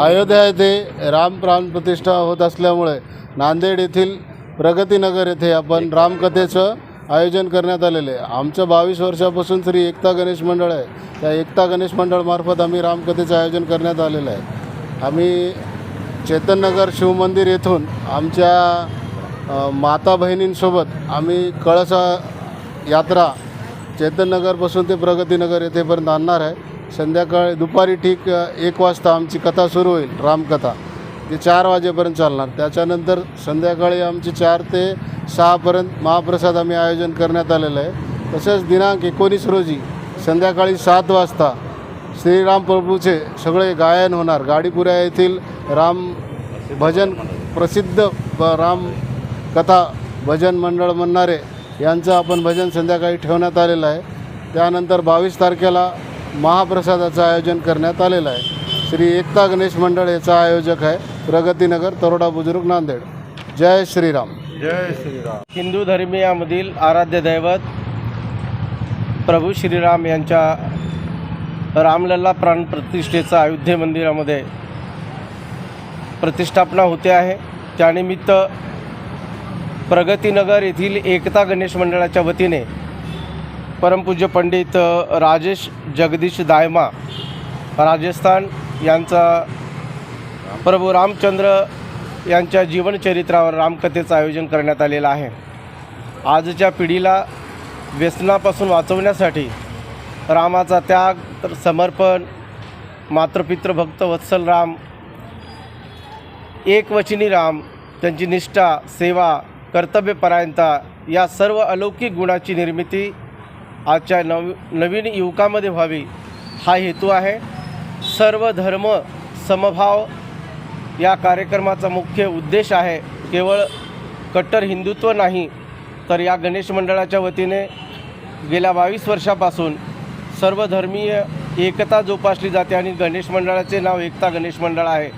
अयोध्या येथे राम प्राण प्रतिष्ठा होत असल्यामुळे नांदेड येथील प्रगतीनगर येथे आपण रामकथेचं आयोजन करण्यात आलेले आहे. आमचं बावीस वर्षापासून श्री एकता गणेश मंडळ आहे. त्या एकता गणेश मंडळमार्फत आम्ही रामकथेचं आयोजन करण्यात आलेलं आहे. आम्ही चेतननगर शिवमंदिर येथून आमच्या माता बहिणींसोबत आम्ही कळसा यात्रा चेतननगरपासून ते प्रगतीनगर येथेपर्यंत आणणार आहे. संध्याकाळी दुपारी ठीक एक वाजता आमची कथा सुरू होईल रामकथा. ती चार वाजेपर्यंत चालणार. त्याच्यानंतर संध्याकाळी आमची चार ते सहापर्यंत महाप्रसाद आम्ही आयोजन करण्यात आलेलं आहे. तसेच दिनांक एकोणीस रोजी संध्याकाळी सात वाजता श्रीराम प्रभूचे सगळे गायन होणार. गाडीपुऱ्या येथील राम भजन प्रसिद्ध ब- राम कथा भजन मंडळ म्हणणारे यांचं आपण भजन संध्याकाळी ठेवण्यात आलेलं आहे. त्यानंतर बावीस तारखेला महाप्रसादाचं आयोजन करण्यात आलेलं आहे. श्री एकता गणेश मंडळ याचा आयोजक आहे प्रगतीनगर तरोडा बुजुर्ग नांदेड. जय श्रीराम. हिंदू धर्मियामधील आराध्य दैवत प्रभू श्रीराम यांच्या रामलल्ला प्राण प्रतिष्ठेचं अयोध्ये मंदिरामध्ये प्रतिष्ठापना होते आहे. त्यानिमित्त प्रगतीनगर येथील एकता गणेश मंडळाच्या वतीने परमपूज्य पंडित राजेश जगदीश दायमा राजस्थान यांचा प्रभू रामचंद्र यांच्या जीवनचरित्रावर रामकथेचं आयोजन करण्यात आलेलं आहे. आजच्या पिढीला व्यसनापासून वाचवण्यासाठी रामाचा त्याग तर समर्पण मातृपितृभक्त वत्सल राम एकवचनी राम त्यांची निष्ठा सेवा कर्तव्यपरायणता या सर्व अलौकिक गुणाची निर्मिती आजच्या नव नवीन युवकामध्ये व्हावी हा हेतू आहे. सर्व धर्म समभाव या कार्यक्रमाचा मुख्य उद्देश आहे. केवळ कट्टर हिंदुत्व नाही तर या गणेश मंडळाच्या वतीने गेल्या बावीस वर्षापासून सर्व धर्मीय एकता जोपासली जाते आणि गणेश मंडळाचे नाव एकता गणेश मंडळ आहे.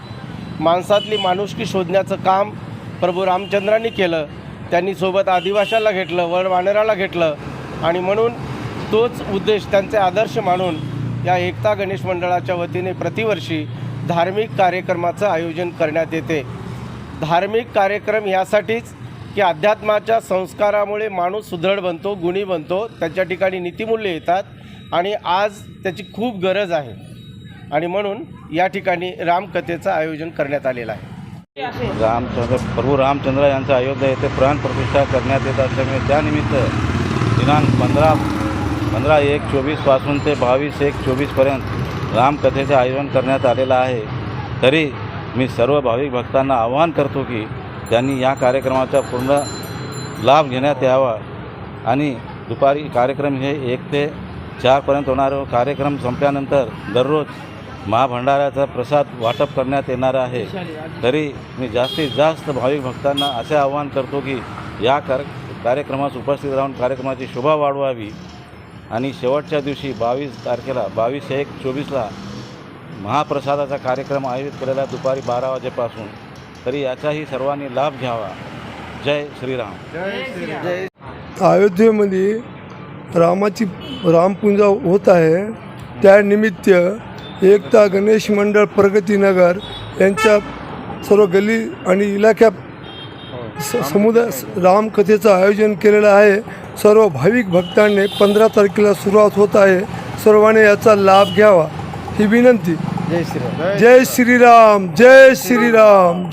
माणसातली माणुसकी शोधण्याचं काम प्रभू रामचंद्रांनी केलं. त्यांनी सोबत आदिवाशाला घेतलं वडवानराला घेतलं आणि म्हणून तोच उद्देश त्यांचे आदर्श मानून या एकता गणेश मंडळाच्या वतीने प्रतिवर्षी धार्मिक कार्यक्रमाचं आयोजन करण्यात येते. धार्मिक कार्यक्रम यासाठीच की अध्यात्माच्या संस्कारामुळे माणूस सुदृढ बनतो गुणी बनतो त्याच्या ठिकाणी नीतिमूल्य येतात आणि आज त्याची खूप गरज आहे. आणि म्हणून या ठिकाणी रामकथेचं आयोजन करण्यात आलेलं आहे. रामचंद्र प्रभू रामचंद्र यांचा अयोध्या येथे प्राण प्रतिष्ठा करण्यात येत असल्यामुळे त्यानिमित्त दिनांक पंधरा पंधरा एक चोवीसपासून ते बावीस एक चोवीसपर्यंत रामकथेचे आयोजन करण्यात आलेलं आहे. तरी मी सर्व भाविक भक्तांना आवाहन करतो की त्यांनी या कार्यक्रमाचा पूर्ण लाभ घेण्यात यावा आणि दुपारी कार्यक्रम हे एक ते चारपर्यंत होणार कार्यक्रम संपल्यानंतर दररोज महाभंडाऱ्याचा प्रसाद वाटप करण्यात येणार आहे. तरी मी जास्तीत जास्त भाविक भक्तांना असे आवाहन करतो की या कार कार्यक्रमास उपस्थित राहून कार्यक्रमाची शोभा वाढवावी. आणि शेवटच्या दिवशी बावीस तारखेला बावीस एक चोवीसला महाप्रसादाचा कार्यक्रम आयोजित केलेला दुपारी बारा वाजेपासून. तरी याचाही सर्वांनी लाभ घ्यावा. जय श्रीराम. जय अयोध्येमध्ये रामाची रामपूजा होत आहे. त्यानिमित्त एकता गणेश मंडळ प्रगतीनगर यांच्या सर्व गली आणि इलाक्यात स समुदाय रामकथेचं आयोजन केलेलं आहे. सर्व भाविक भक्तांनी पंधरा तारखेला सुरुवात होत आहे. सर्वांनी याचा लाभ घ्यावा. ही विनंती. जय श्रीराम. जय श्रीराम. जय श्रीराम.